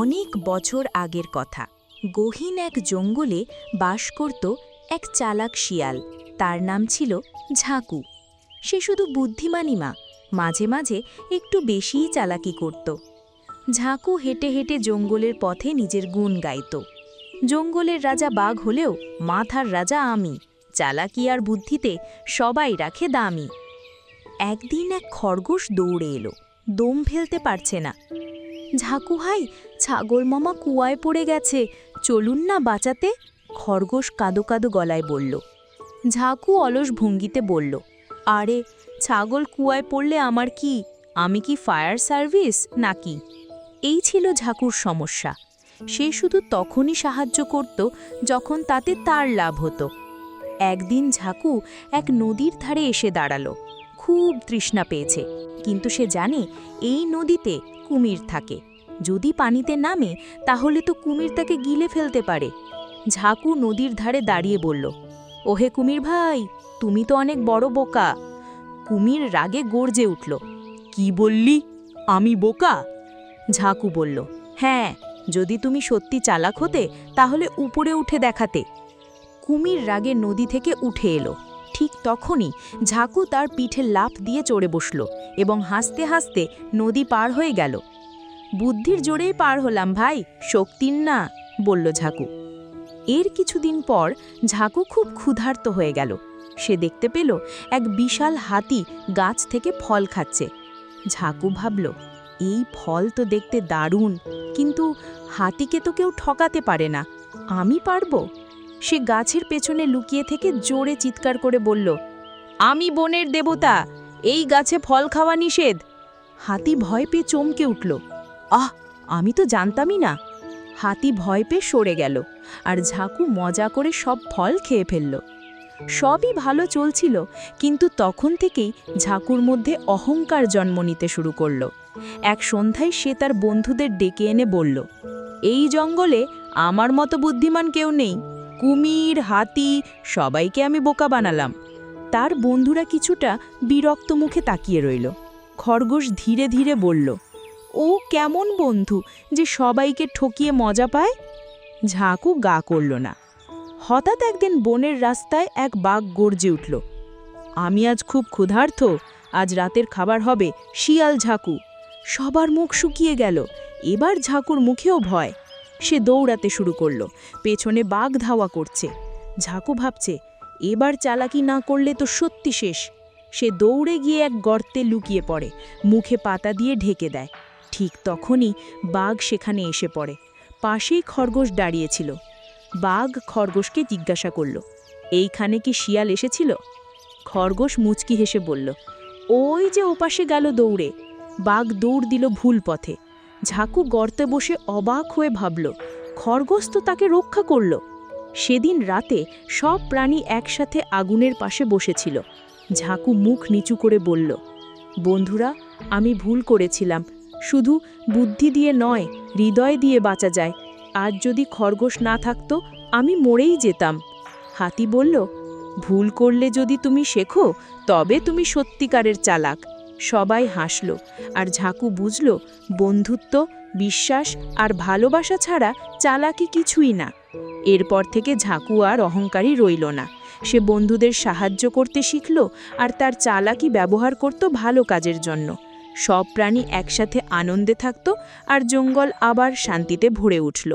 অনেক বছর আগের কথা। গহীন এক জঙ্গলে বাস করত এক চালাক শিয়াল। তার নাম ছিল ঝাঁকু। সে শুধু বুদ্ধিমানী মা, মাঝে মাঝে একটু বেশিই চালাকি করত। ঝাঁকু হেঁটে হেঁটে জঙ্গলের পথে নিজের গুণ গাইত। জঙ্গলের রাজা বাঘ হলেও মাথার রাজা আমি, চালাকি আর বুদ্ধিতে সবাই রাখে দামি। একদিন এক খরগোশ দৌড়ে এলো, দম ফেলতে পারছে না। ঝাঁকু হাই, ছাগল মামা কুয়ায় পড়ে গেছে। চলুন না বাঁচাতে? খরগোশ কাদো কাদো গলায় বলল। ঝাঁকু অলস ভঙ্গিতে বলল, আরে, ছাগল কুয়ায় পড়লে আমার কি? আমি কি ফায়ার সার্ভিস নাকি? এই ছিল ঝাঁকুর সমস্যা। সে শুধু তখনই সাহায্য করত যখন তাতে তার লাভ হতো। একদিন ঝাঁকু এক নদীর ধারে এসে দাঁড়াল। খুব তৃষ্ণা পেয়েছে। কিন্তু সে জানে, এই নদীতে কুমির থাকে। যদি পানিতে নামে, তাহলে তো কুমির তাকে গিলে ফেলতে পারে। ঝাঁকু নদীর ধারে দাঁড়িয়ে বলল, ওহে কুমির ভাই, তুমি তো অনেক বড় বোকা। কুমির রাগে গর্জে উঠল, কি বললি? আমি বোকা? ঝাঁকু বলল হ্যাঁ যদি তুমি সত্যি চালাক হতে, তাহলে উপরে উঠে দেখাতে। কুমির রাগে নদী থেকে উঠে এলো। ঠিক তখনই ঝাঁকু তার পিঠে লাফ দিয়ে চড়ে বসল এবং হাসতে হাসতে নদী পার হয়ে গেল। বুদ্ধির জোরেই পার হলাম ভাই, শক্তির না, বলল ঝাঁকু। এর কিছুদিন পর ঝাঁকু খুব ক্ষুধার্ত হয়ে গেল। সে দেখতে পেল এক বিশাল হাতি গাছ থেকে ফল খাচ্ছে। ঝাঁকু ভাবল, এই ফল তো দেখতে দারুণ, কিন্তু হাতিকে তো কেউ ঠকাতে পারে না, আমি পারব? সে গাছের পেছনে লুকিয়ে থেকে জোরে চিৎকার করে বলল, আমি বনের দেবতা, এই গাছে ফল খাওয়া নিষেধ। হাতি ভয় পেয়ে চমকে উঠল, আহ, আমি তো জানতামই না। হাতি ভয় পেয়ে সরে গেল আর ঝাঁকু মজা করে সব ফল খেয়ে ফেলল। সবই ভালো চলছিল, কিন্তু তখন থেকেই ঝাঁকুর মধ্যে অহংকার জন্ম নিতে শুরু করল। এক সন্ধ্যায় সে তার বন্ধুদের ডেকে এনে বলল, এই জঙ্গলে আমার মতো বুদ্ধিমান কেউ নেই। কুমির, হাতি, সবাইকে আমি বোকা বানালাম। তার বন্ধুরা কিছুটা বিরক্ত মুখে তাকিয়ে রইল। খরগোশ ধীরে ধীরে বলল, ও কেমন বন্ধু যে সবাইকে ঠকিয়ে মজা পায়? ঝাঁকু গা করল না। হঠাৎ একদিন বনের রাস্তায় এক বাঘ গর্জে উঠল, আমি আজ খুব ক্ষুধার্থ আজ রাতের খাবার হবে শিয়াল ঝাঁকু। সবার মুখ শুকিয়ে গেল, এবার ঝাঁকুর মুখেও ভয়। সে দৌড়াতে শুরু করল। পেছনে বাঘ ধাওয়া করছে। ঝাঁকু ভাবছে, এবার চালাকি না করলে তো সত্যি শেষ। সে দৌড়ে গিয়ে এক গর্তে লুকিয়ে পড়ে, মুখে পাতা দিয়ে ঢেকে দেয়। ঠিক তখনই বাঘ সেখানে এসে পড়ে। পাশেই খরগোশ দাঁড়িয়েছিল। বাঘ খরগোশকে জিজ্ঞাসা করল, এইখানে কি শিয়াল এসেছিল? খরগোশ মুচকি হেসে বলল, ওই যে ওপাশে গেল দৌড়ে। বাঘ দৌড় দিল ভুল পথে। ঝাঁকু গর্তে বসে অবাক হয়ে ভাবল, খরগোশ তো তাকে রক্ষা করল। সেদিন রাতে সব প্রাণী একসাথে আগুনের পাশে বসেছিল। ঝাঁকু মুখ নিচু করে বলল, বন্ধুরা, আমি ভুল করেছিলাম। শুধু বুদ্ধি দিয়ে নয়, হৃদয় দিয়ে বাঁচা যায়। আজ যদি খরগোশ না থাকতো, আমি মরেই যেতাম। হাতি বলল, ভুল করলে যদি তুমি শেখো, তবে তুমি সত্যিকারের চালাক। সবাই হাসল আর ঝাঁকু বুঝল, বন্ধুত্ব, বিশ্বাস আর ভালোবাসা ছাড়া চালাকি কিছুই না। এরপর থেকে ঝাঁকু আর অহংকারী রইল না। সে বন্ধুদের সাহায্য করতে শিখল আর তার চালাকি ব্যবহার করত ভালো কাজের জন্য। সব প্রাণী একসাথে আনন্দে থাকত আর জঙ্গল আবার শান্তিতে ভরে উঠল।